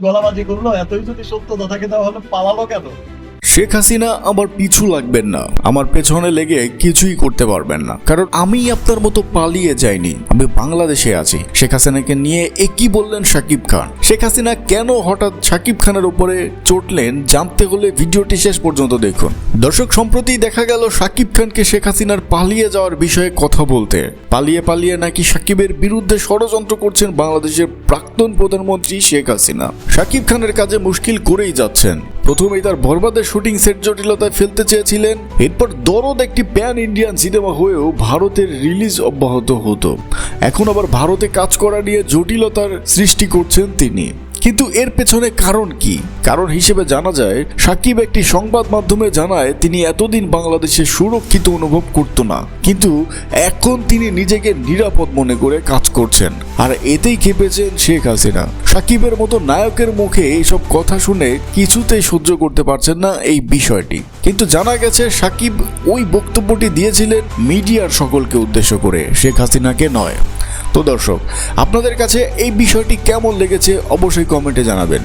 গলাবাজি করল এতই যদি সত্য সত্যতা থাকে তাহলে পালালো কেন? শেখ হাসিনা আমার পিছু লাগবেন না। আমার পেছনে লেগে কিছুই করতে পারবেন না। কারণ আমি আপনার মতো পালিয়ে যাইনি। আমি বাংলাদেশে আছি। শেখ হাসিনাকে নিয়ে একই বললেন সাকিব খান? শেখ হাসিনা কেন হঠাৎ সাকিব খানের উপরে চটলেন? জানতে হলে ভিডিওটি শেষ পর্যন্ত দেখুন। দর্শক, সম্প্রতি দেখা গেল সাকিব খানকে শেখ হাসিনার পালিয়ে যাওয়ার বিষয়ে কথা বলতে। পালিয়ে পালিয়ে নাকি সাকিবের বিরুদ্ধে ষড়যন্ত্র করছেন বাংলাদেশের প্রাক্তন প্রধানমন্ত্রী শেখ হাসিনা। সাকিব খানের কাজে মুশকিল করেই যাচ্ছেন। প্রথমেই তার বরবাদের শুটিং সেট জটিলতায় ফেলতে চেয়েছিলেন। এরপর দরদ একটি প্যান ইন্ডিয়ান সিনেমা হয়েও ভারতের রিলিজ অব্যাহত হতো। এখন আবার ভারতে কাজ করা নিয়ে জটিলতার সৃষ্টি করছেন তিনি। কিন্তু এর পেছনে কারণ কি? কারণ হিসেবে জানা যায়, সাকিব একটি সংবাদ মাধ্যমে জানায়, তিনি এতদিন বাংলাদেশে সুরক্ষিত অনুভব করত না। কিন্তু এখন তিনি নিজেকে নিরাপদ মনে করে কাজ করছেন। আর এতেই খেপেছেন শেখ হাসিনা। সাকিবের মতো নায়কের মুখে এইসব কথা শুনে কিছুতেই সহ্য করতে পারছেন না এই বিষয়টি। কিন্তু জানা গেছে, সাকিব ওই বক্তব্যটি দিয়েছিলেন মিডিয়ার সকলকে উদ্দেশ্য করে, শেখ হাসিনাকে নয়। তো দর্শক আপনাদের কাছে এই বিষয়টি কেমন লেগেছে অবশ্যই কমেন্টে জানাবেন।